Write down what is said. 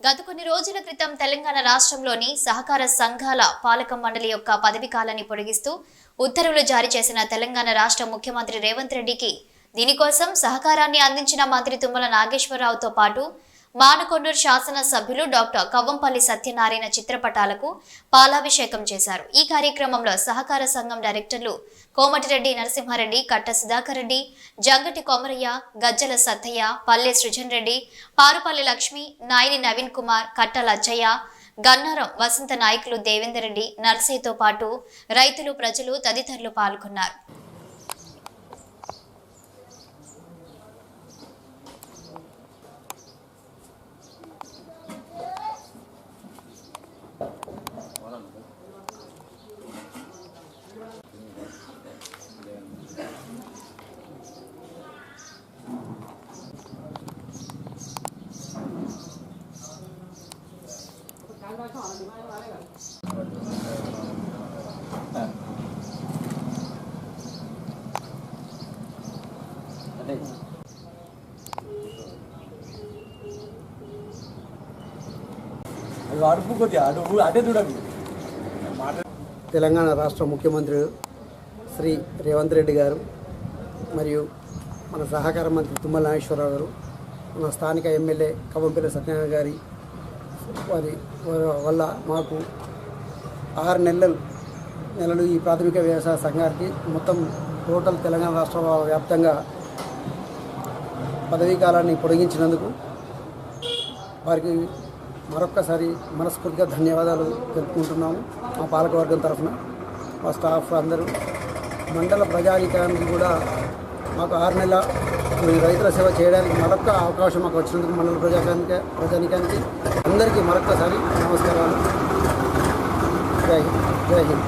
గత కొన్ని రోజుల క్రితం తెలంగాణ రాష్ట్రంలోని సహకార సంఘాల పాలక మండలి యొక్క పదవి కాలాన్ని పొడిగిస్తూ ఉత్తర్వులు జారీ చేసిన తెలంగాణ రాష్ట్ర ముఖ్యమంత్రి రేవంత్ రెడ్డికి దీనికోసం సహకారాన్ని అందించిన మంత్రి తుమ్మల నాగేశ్వరరావుతో పాటు మానకొండూరు శాసన సభ్యులు డాక్టర్ కవ్వంపల్లి సత్యనారాయణ చిత్రపటాలకు పాలాభిషేకం చేశారు. ఈ కార్యక్రమంలో సహకార సంఘం డైరెక్టర్లు కోమటిరెడ్డి నరసింహారెడ్డి కట్ట సుధాకర్ రెడ్డి జంగటి కొమరయ్య గజ్జల సత్తయ్య పల్లె సృజన్ రెడ్డి పారుపల్లి లక్ష్మి నాయని నవీన్ కుమార్ కట్ట లచ్చయ్య గన్నారం వసంత నాయకులు దేవేందర్ రెడ్డి నర్సయ్యతో పాటు రైతులు ప్రజలు తదితరులు పాల్గొన్నారు. அடுப்பு கொட்டி அடுப்பு அதே தூரம் తెలంగాణ రాష్ట్ర ముఖ్యమంత్రి శ్రీ రేవంత్ రెడ్డి గారు మరియు మన సహకార మంత్రి తుమ్మల నాగేశ్వరరావు గారు మన స్థానిక ఎమ్మెల్యే కవంపల్లి సత్యనారాయణ గారి వారి వల్ల మాకు ఆరు నెలలు నెలలు ఈ ప్రాథమిక వ్యవసాయ సంఘానికి మొత్తం టోటల్ తెలంగాణ రాష్ట్ర వ్యాప్తంగా పదవీ కాలాన్ని పొడిగించినందుకు వారికి మరొక్కసారి మనస్ఫూర్తిగా ధన్యవాదాలు తెలుపుకుంటున్నాము మా పాలకవర్గం తరఫున మా స్టాఫ్ అందరూ. మండల ప్రజానికానికి కూడా మాకు ఆరు నెలల రైతుల సేవ చేయడానికి మరొక్క అవకాశం మాకు వచ్చినందుకు మండల ప్రజానిక ప్రజానికానికి అందరికీ మరొక్కసారి నమస్కారాలు. జై హింద్ జై హింద్.